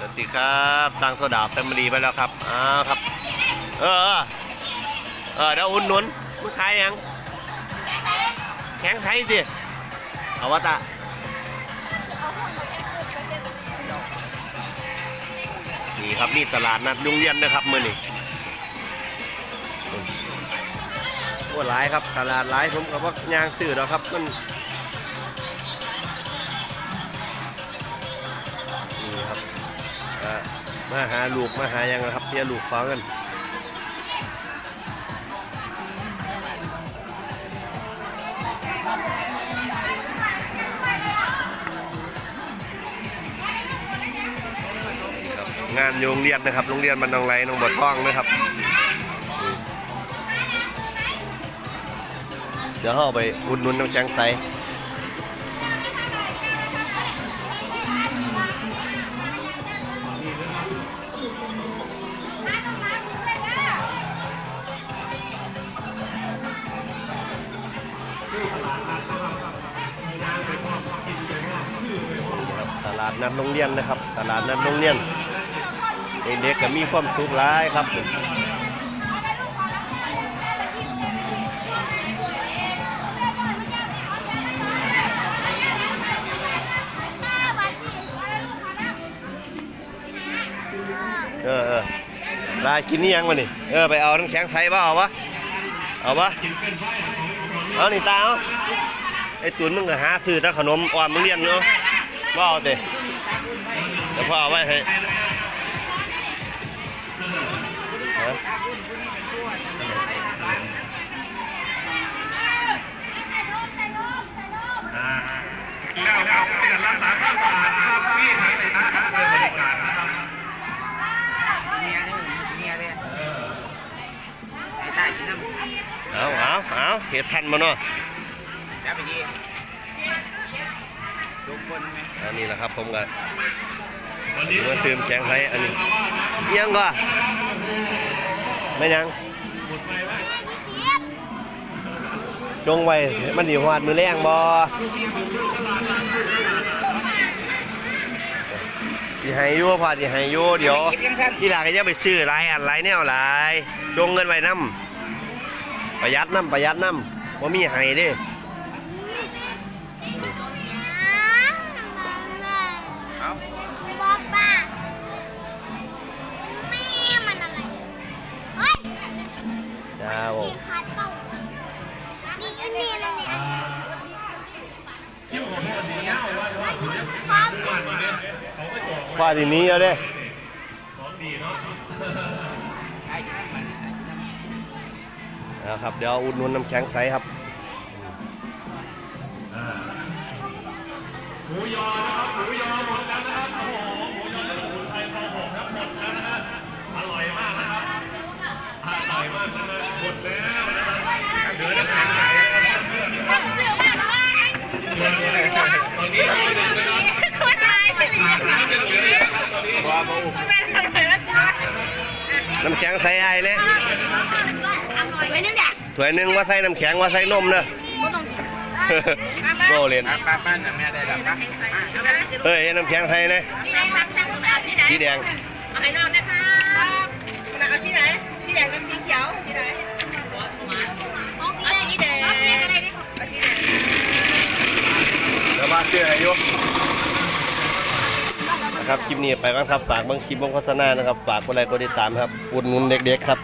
สวัสดีครับตังโซดาแฟมิลีไปแล้วครับอ้าวครับ เออเออเดี๋ยวอุ่นนุนมึงขายยังแข็งไทยสิเอาวะตะนี่ครับนี่ตลาดนัดลุงเรียนนะครับมือนี้โอ้หลายครับตลาดหลายผมกับว่ายางซื้อแล้วครับมัน มาหาลูกมาหายังนะครับเนี่ยลูกฟังกันงานโรงเรียนนะครับโรงเรียนมันนองไรหนองบัวทองนะครับ เดี๋ยวเราไปอุดหนุนน้ำแข็งใส ตลาดนัดโรงเรียนนะครับ ตลาดนัดโรงเรียนเด็กๆก็มีความสุขหลายครับเออเออลายกินนี่ยังวะนี่เออไปเอาน้ำแข็งไทยบ้าเอาวะเอาวะเอานี่ตาเอาไอ้ตุนมึงก็หาซื้อแต่ขนมอ่อนมึงเรียนเนาะ ว่าเอาเตะเดี๋ยวพ่อเอาไว้ให้ฮะแล้วครับเป็นรักษาความสะอาดครับพี่ทางไหนนะครับเป็นบริการนะครับเมียเลยเมียเลยไอ้ตาเอาเอาเอาเห็ดทันมาเนาะแล้วไปดีทุกคนไหม อันนี้แหละครับผมก็เมื่อซื้อน้ำแข็งไทยอันนี้อิหยังก็ไม่ยังจงไว้มันสิหวาดมือแรงบ่สิให้อยู่พอสิให้อยู่เดี๋ยวกินยังสั้นที่หลังก็จะไปซื้อหลายอันหลายแนวหลายจงเงินไว้นำประหยัดนำประหยัดนำบ่มีให้เด้ จ้าผมนี่อันนี้นะเนี่ยความว่าทีนี้เอาเด้ไอ้กินน้ำมันะครับ เดี๋ยวอุดนุนน้ำแข็งใสครับหมูยอนะ นเป็นเลยนะครับตอนนี้น้ำแข็งใสไอ้เนี่ยไว้นึงเดี๋ยวถ้วยหนึ่งว่าใส่น้ำแข็งว่าใส่นมเนอะโบเล่นป้าป้าป้าน่ะแม่ได้หรอป้าเฮ้ยน้ำแข็งใสเนี่ยสีแดงสั่งสั่งเอาสีไหนสีแดงเอาให้น้องนะคะเอาสีไหนสีแดงกับสีเขียวสีไหน ครับคลิปนี้ไปกันครับฝากบางคลิปบางโฆษณานะครับฝากกดไลค์กดติดตามครับอุดหนุนเด็กๆครับ